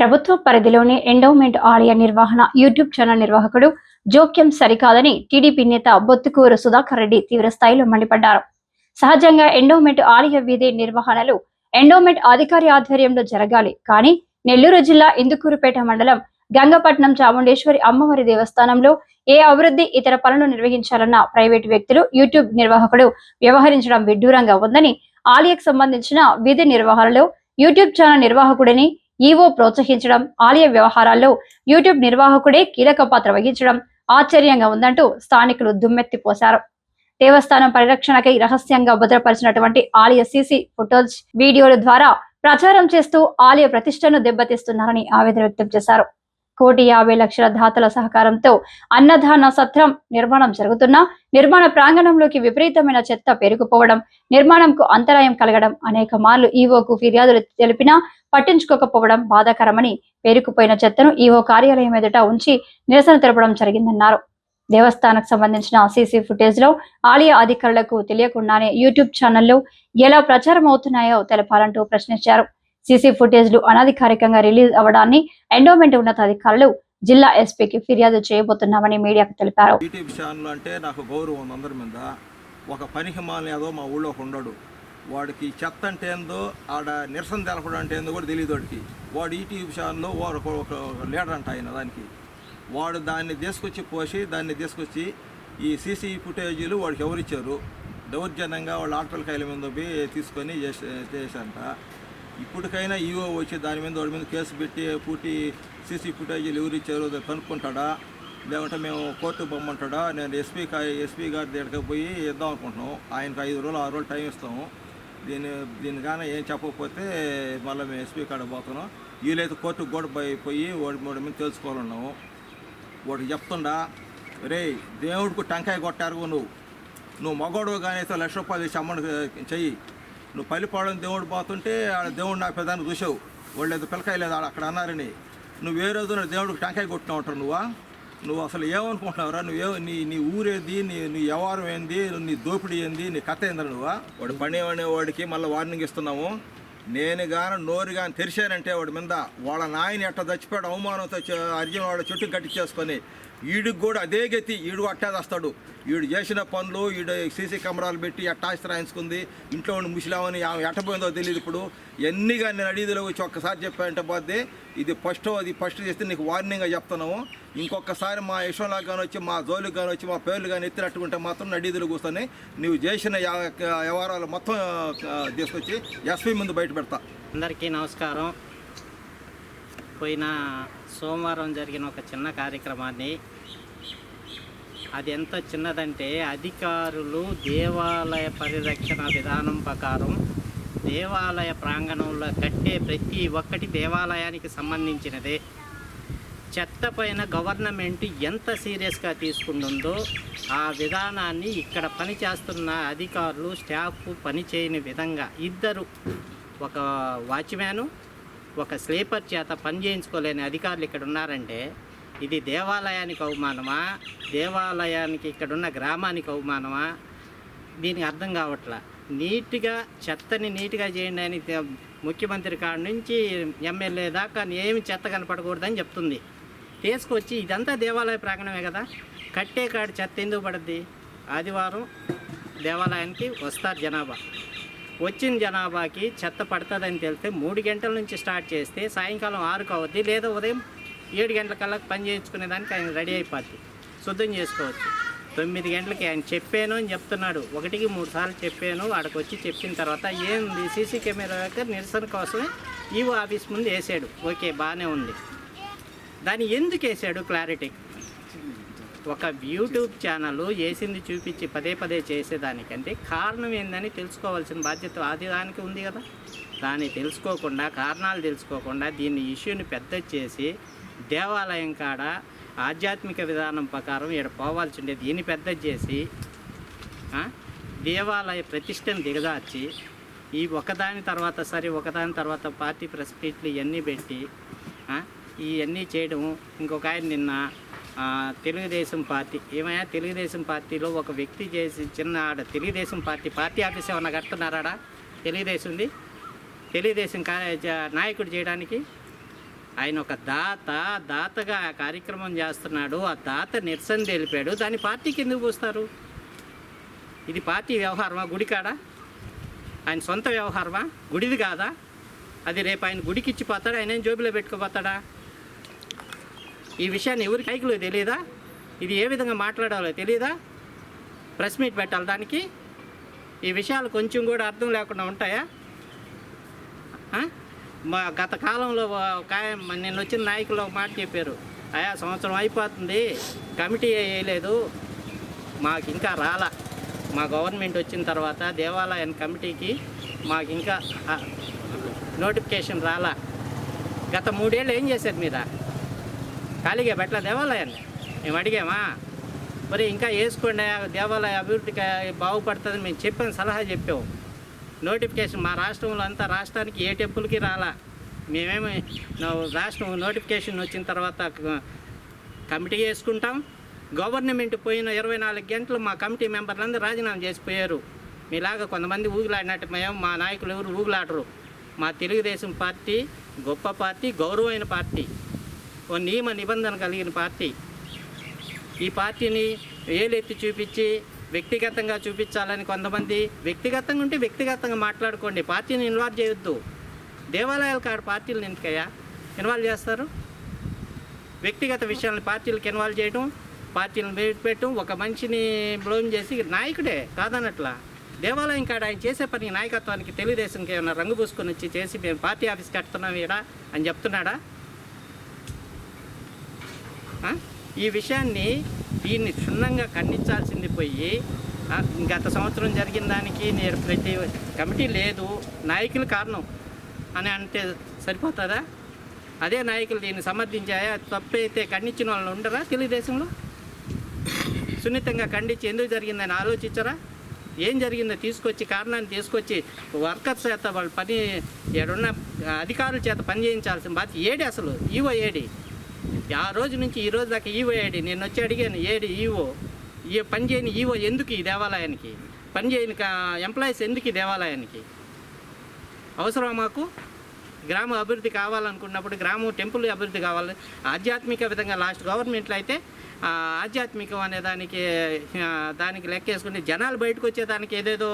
ప్రభుత్వ పరిధిలోని ఎండోమెంట్ ఆలయ నిర్వహణ యూట్యూబ్ ఛానల్ నిర్వాహకుడు జోక్యం సరికాదని టీడీపీ నేత బొత్తుకూరు సుధాకర్ రెడ్డి తీవ్ర స్థాయిలో మండిపడ్డారు. సహజంగా ఎండోమెంట్ ఆలయ వీధి నిర్వహణలు ఎండోమెంట్ అధికారి ఆధ్వర్యంలో జరగాలి. కానీ నెల్లూరు జిల్లా ఇందుకూరుపేట మండలం గంగపట్నం చాముండేశ్వరి అమ్మవారి దేవస్థానంలో ఏ అభివృద్ధి ఇతర పనులు నిర్వహించాలన్న ప్రైవేటు వ్యక్తులు యూట్యూబ్ నిర్వాహకుడు వ్యవహరించడం విడ్డూరంగా ఉందని ఆలయకు సంబంధించిన విధి నిర్వహణలో యూట్యూబ్ ఛానల్ నిర్వాహకుడిని ఈవో ప్రోత్సహించడం ఆలయ వ్యవహారాల్లో యూట్యూబ్ నిర్వాహకుడే కీలక పాత్ర వహించడం ఆశ్చర్యంగా ఉందంటూ స్థానికులు దుమ్మెత్తిపోశారు దేవస్థానం పరిరక్షణకై రహస్యంగా భద్రపరిచినటువంటి ఆలయ సీసీ ఫుటేజ్ వీడియోల ద్వారా ప్రచారం చేస్తూ ఆలయ ప్రతిష్టను దెబ్బతీస్తున్నారని ఆవేదన వ్యక్తం చేశారు. కోటి యాభై లక్షల దాతల సహకారంతో అన్నదాన సత్రం నిర్మాణం జరుగుతున్నా నిర్మాణ ప్రాంగణంలోకి విపరీతమైన చెత్త పేరుకుపోవడం నిర్మాణంకు అంతరాయం కలగడం అనేక మార్లు ఈవోకు ఫిర్యాదులు తెలిపినా పట్టించుకోకపోవడం బాధాకరమని పేరుకుపోయిన చెత్తను ఈవో కార్యాలయం ఎదుట ఉంచి నిరసన తెలపడం జరిగిందన్నారు. దేవస్థానకు సంబంధించిన సీసీ ఫుటేజ్లో ఆలయ అధికారులకు తెలియకుండానే యూట్యూబ్ ఛానల్లో ఎలా ప్రచారం అవుతున్నాయో తెలపాలంటూ ప్రశ్నించారు. సీసీ ఫుటేజ్లు అనధికారికంగా రిలీజ్ అవడాన్ని ఎండోమెంట్ ఉన్నతాధికారులు జిల్లా ఎస్పీకి ఫిర్యాదు చేయబోతున్నామని మీడియాకు తెలిపారు. అంటే నాకు గౌరవం అందరి మీద. ఒక పని మాలిన ఏదో మా ఊళ్ళో ఉండడు. వాడికి చెత్త అంటే ఏందో ఆడ నిరసన తెలపడం అంటే ఏందో కూడా తెలియదు వాడికి. వాడు ఈటీవీ ఛానల్లో వాడు ఒక లీడర్ అంట ఆయన దానికి. వాడు దాన్ని తీసుకొచ్చి పోసి దాన్ని తీసుకొచ్చి ఈ సీసీ ఫుటేజీలు వాడికి ఎవరిచ్చారు? దౌర్జన్యంగా వాళ్ళ ఆటల కాయల మీద తీసుకొని చేసి చేశారంట. ఇప్పటికైనా ఈఓ వచ్చి దాని మీద వాడి మీద కేసు పెట్టి పూర్తి సీసీ ఫుటేజీలు ఎవరు ఇచ్చారో కనుక్కుంటాడా? లేకుంటే మేము కోర్టు పొమ్మంటాడా? నేను ఎస్పీ ఎస్పీ గారి దగ్గరికి పోయి ఇద్దాం అనుకుంటున్నాం. ఆయనకు ఐదు రోజులు ఆరు రోజులు టైం ఇస్తాము. దీని దీని కానీ ఏం చెప్పకపోతే మళ్ళీ మేము ఎస్పీ కాడ పోతున్నాం. వీలైతే కోర్టుకు కూడా పోయి పోయి వాడి వాడి మీద తెలుసుకోవాలన్నాము. వాడికి చెప్తుండా రే దేవుడికి టెంకాయ కొట్టారు నువ్వు. నువ్వు మగోడు కానీ అయితే లక్ష రూపాయలు ఇచ్చి అమ్మను చెయ్యి. నువ్వు పల్లిపాడని దేవుడు పోతుంటే ఆడ దేవుడు నా పెదాన్ని చూసావు వాళ్ళు లేదు పిల్లకాయ లేదు ఆడ అక్కడ అన్నారని. నువ్వు ఏ రోజు దేవుడికి టెంకాయ కొట్టినా ఉంటారు నువ్వా? నువ్వు అసలు ఏమనుకుంటున్నావురా? నువ్వే నీ నీ ఊరేది నీ నీ వ్యవహారం ఏంది నీ దోపిడీ ఏంది నీ కథ ఏందిరా నువ్వా? వాడు పని వాడికి మళ్ళీ వార్నింగ్ ఇస్తున్నాము. నేను కానీ నోరు కానీ తెరిచానంటే వాడి మీద వాళ్ళ నాయన ఎట్ట చచ్చిపోయాడు అవమానంతో చ- అర్జున్ చుట్టూ గట్టి చేసుకొని ఈడికి కూడా అదే గతి ఈడు అట్టేదేస్తాడు వీడు చేసిన పనులు వీడు సీసీ కెమెరాలు పెట్టి ఎట్టాస్తి రాయించుకుంది. ఇంట్లో ఉండి ముసిలామని ఆమె ఎట్టపోయిందో తెలియదు ఇప్పుడు. ఎన్నిగా నేను అడిగిలో వచ్చి ఒక్కసారి చెప్పానంటే పోతే ఇది ఫస్ట్ అది ఫస్ట్ చేస్తే నీకు వార్నింగ్గా చెప్తున్నాము. ఇంకొకసారి మా యశ్వంలాగా కానీ వచ్చి మా జోలికి కానీ వచ్చి మా పేర్లు కానీ ఎత్తినట్టుకుంటే మాత్రం నడీదులు కూర్చొని నువ్వు చేసిన వ్యవహారాలు మొత్తం తీసుకొచ్చి ఎస్పీ ముందు బయట పెడతా. అందరికీ నమస్కారం. పోయిన సోమవారం జరిగిన ఒక చిన్న కార్యక్రమాన్ని అది ఎంత చిన్నదంటే అధికారులు దేవాలయ పరిరక్షణ విధానం ప్రకారం దేవాలయ ప్రాంగణంలో కట్టే ప్రతి ఒక్కటి దేవాలయానికి సంబంధించినదే. చెత్త పైన గవర్నమెంట్ ఎంత సీరియస్గా తీసుకుంటుందో ఆ విధానాన్ని ఇక్కడ పనిచేస్తున్న అధికారులు స్టాఫ్ పనిచేయని విధంగా ఇద్దరు ఒక వాచ్మ్యాను ఒక స్లీపర్ చేత పని చేయించుకోలేని అధికారులు ఇక్కడ ఉన్నారంటే ఇది దేవాలయానికి అవమానమా? దేవాలయానికి ఇక్కడున్న గ్రామానికి అవమానమా? దీనికి అర్థం కావట్లా. నీట్గా చెత్తని నీట్గా చేయండి అని ముఖ్యమంత్రి కాడ నుంచి ఎమ్మెల్యే దాకా ఏమి చెత్త కనపడకూడదని చెప్తుంది. తీసుకొచ్చి ఇదంతా దేవాలయ ప్రాంగణమే కదా? కట్టే కాడ చెత్త ఎందుకు పడుద్ది? ఆదివారం దేవాలయానికి వస్తారు జనాభా. వచ్చిన జనాభాకి చెత్త పడుతుందని తెలిస్తే మూడు గంటల నుంచి స్టార్ట్ చేస్తే సాయంకాలం ఆరుకు అవద్ది లేదా ఉదయం ఏడు గంటలకల్లా పని పని చేయించుకునేదానికి ఆయన రెడీ అయిపోద్ది. శుద్ధం చేసుకోవచ్చు. తొమ్మిది గంటలకి ఆయన చెప్పాను అని చెప్తున్నాడు. ఒకటికి మూడు సార్లు చెప్పాను. వాడికి వచ్చి చెప్పిన తర్వాత ఏంది సీసీ కెమెరా యొక్క నిరసన కోసమే ఈవో ఆఫీస్ ముందు వేసాడు. ఓకే బాగానే ఉంది. దాన్ని ఎందుకు వేసాడు క్లారిటీ? ఒక యూట్యూబ్ ఛానల్ వేసింది చూపించి పదే పదే చేసేదానికంటే కారణం ఏందని తెలుసుకోవాల్సిన బాధ్యత అది దానికి ఉంది కదా. దాన్ని తెలుసుకోకుండా కారణాలు తెలుసుకోకుండా దీన్ని ఇష్యూని పెద్ద చేసి దేవాలయం కాడ ఆధ్యాత్మిక విధానం ప్రకారం ఇక్కడ పోవాల్సి ఉండేది దీన్ని పెద్ద చేసి దేవాలయ ప్రతిష్టను దిగదార్చి ఈ ఒకదాని తర్వాత సరే ఒకదాని తర్వాత పార్టీ ప్రెస్ మీట్లు ఇవన్నీ పెట్టి ఇవన్నీ చేయడం. ఇంకొక ఆయన నిన్న తెలుగుదేశం పార్టీ ఏమయ్యా? తెలుగుదేశం పార్టీలో ఒక వ్యక్తి చేసి చిన్న ఆడ తెలుగుదేశం పార్టీ పార్టీ ఆఫీస్ ఏమన్నా కడుతున్నారాడా? తెలుగుదేశంది? తెలుగుదేశం కా నాయకుడు చేయడానికి? ఆయన ఒక దాత దాతగా ఆ కార్యక్రమం చేస్తున్నాడు. ఆ దాత నిరసన తెలిపాడు. దాన్ని పార్టీకి ఎందుకు పోస్తారు? ఇది పార్టీ వ్యవహారమా? గుడి కాడా? ఆయన సొంత వ్యవహారమా? గుడిది కాదా? అది రేపు ఆయన గుడికి ఇచ్చిపోతాడా ఆయన ఏం జోబిలో పెట్టుకుపోతాడా? ఈ విషయాన్ని ఎవరికి కైకులో తెలియదా ఇది ఏ విధంగా మాట్లాడాలో తెలియదా ప్రెస్ మీట్ పెట్టాలి దానికి. ఈ విషయాలు కొంచెం కూడా అర్థం లేకుండా ఉంటాయా? మా గత కాలంలో ఒక నిన్న వచ్చిన నాయకులు ఒక మాట చెప్పారు. అయా సంవత్సరం అయిపోతుంది. కమిటీ వేయలేదు. మాకు ఇంకా రాలా. మా గవర్నమెంట్ వచ్చిన తర్వాత దేవాలయం కమిటీకి మాకు ఇంకా నోటిఫికేషన్ రాలా. గత మూడేళ్ళు ఏం చేశారు మీరా? ఖాళీగా పెట్టలే దేవాలయాన్ని? మేము అడిగామా? మరి ఇంకా వేసుకోండి. దేవాలయ అభివృద్ధికి బాగుపడుతుంది. మేము చెప్పాం సలహా చెప్పాము. నోటిఫికేషన్ మా రాష్ట్రంలో అంతా రాష్ట్రానికి ఏ టెంపుల్కి రాలా. మేమేమి రాష్ట్రం నోటిఫికేషన్ వచ్చిన తర్వాత కమిటీ వేసుకుంటాం. గవర్నమెంట్ పోయిన ఇరవై నాలుగు గంటలు మా కమిటీ మెంబర్లందరూ రాజీనామా చేసిపోయారు. మీలాగా కొంతమంది ఊగులాడినట్టు మేము మా నాయకులు ఎవరు ఊగులాడరు. మా తెలుగుదేశం పార్టీ గొప్ప పార్టీ గౌరవమైన పార్టీ ఓ నియమ నిబంధన కలిగిన పార్టీ. ఈ పార్టీని ఏలెత్తి చూపించి వ్యక్తిగతంగా చూపించాలని కొంతమంది వ్యక్తిగతంగా ఉంటే వ్యక్తిగతంగా మాట్లాడుకోండి. పార్టీని ఇన్వాల్వ్ చేయొద్దు. దేవాలయాల కాడ పార్టీలు ఎందుకయ్యా? ఇన్వాల్వ్ చేస్తారు? వ్యక్తిగత విషయాలను పార్టీలకు ఇన్వాల్వ్ చేయడం పార్టీలను పెట్టడం ఒక మనిషిని బ్లోమ్ చేసి నాయకుడే కాదన్నట్లా? దేవాలయం కాడ ఆయన చేసే పని నాయకత్వానికి తెలుగుదేశంకి ఏమైనా రంగు పూసుకొని వచ్చి చేసి మేము పార్టీ ఆఫీస్ కడుతున్నాం ఈడ అని చెప్తున్నాడా ఆ? ఈ విషయాన్ని దీన్ని క్షుణ్ణంగా ఖండించాల్సింది పోయి గత సంవత్సరం జరిగిన దానికి నేను ప్రతి కమిటీ లేదు నాయకులు కారణం అని అంటే సరిపోతుందా? అదే నాయకులు దీన్ని సమర్థించాయా? తప్పైతే ఖండించిన వాళ్ళు ఉండరా తెలుగుదేశంలో? సున్నితంగా ఖండించి ఎందుకు జరిగిందని ఆలోచించరా? ఏం జరిగిందో తీసుకొచ్చి కారణాన్ని తీసుకొచ్చి వర్కర్స్ చేత వాళ్ళ పని ఏడున్న అధికారుల చేత పని చేయించాల్సిన బాధ్యత ఏడి అసలు? ఈవో ఏడి? ఆ రోజు నుంచి ఈ రోజు దాకా ఈవో ఏడి నేను వచ్చి అడిగాను ఏడి ఈవో? ఈ పని చేయని ఈవో ఎందుకు ఈ దేవాలయానికి? పని చేయని ఎంప్లాయీస్ ఎందుకు ఈ దేవాలయానికి? అవసరం మాకు? గ్రామ అభివృద్ధి కావాలనుకున్నప్పుడు గ్రామం టెంపుల్ అభివృద్ధి కావాలి. ఆధ్యాత్మిక విధంగా లాస్ట్ గవర్నమెంట్లో అయితే ఆధ్యాత్మికం అనే దానికి దానికి లెక్కేసుకుని జనాలు బయటకు వచ్చేదానికి ఏదేదో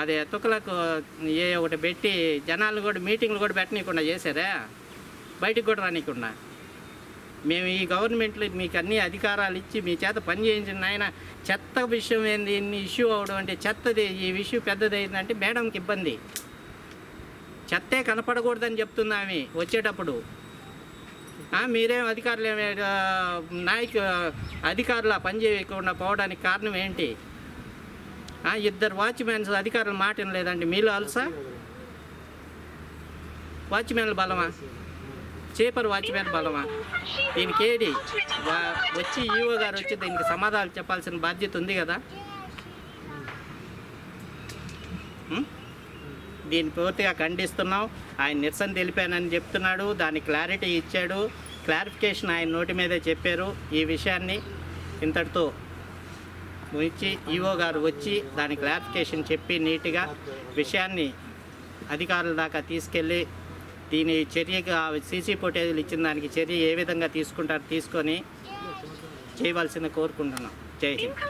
అదే తుక్కలకు ఏ ఒకటి పెట్టి జనాలు కూడా మీటింగ్లు కూడా పెట్టనీయకుండా చేశారా? బయటికి కూడా రానియకుండా? మేము ఈ గవర్నమెంట్లో మీకు అన్ని అధికారాలు ఇచ్చి మీ చేత పని చేయించిన ఆయన చెత్త విషయం ఏంది? ఇన్ని ఇష్యూ అవడం అంటే చెత్తది. ఈ ఇష్యూ పెద్దది అయిందంటే మేడంకి ఇబ్బంది. చెత్తే కనపడకూడదని చెప్తుంది ఆమె వచ్చేటప్పుడు. మీరేం అధికారులు నాయకు అధికారులు పని చేయకుండా పోవడానికి కారణం ఏంటి? ఇద్దరు వాచ్మెన్స్ అధికారులు మాట లేదండి మీలో అలసా? వాచ్మెన్లు బలమా? చేపరు వాచ్మెన్ బలమా? దీనికి ఏడి వచ్చి ఈవో గారు వచ్చి దీనికి సమాధానాలు చెప్పాల్సిన బాధ్యత ఉంది కదా? దీన్ని పూర్తిగా ఖండిస్తున్నాం ఆయన నిరసన తెలిపానని చెప్తున్నాడు. దాని క్లారిటీ ఇచ్చాడు. క్లారిఫికేషన్ ఆయన నోటి మీదే చెప్పారు ఈ విషయాన్ని. ఇంతటితో వచ్చి ఈవో గారు వచ్చి దాని క్లారిఫికేషన్ చెప్పి నీట్గా విషయాన్ని అధికారుల దాకా తీసుకెళ్ళి దీని చర్యగా సీసీ ఫుటేజీలు ఇచ్చిన దానికి చర్య ఏ విధంగా తీసుకుంటారు తీసుకొని చేయవలసింది కోరుకుంటున్నాం. జై హింద్.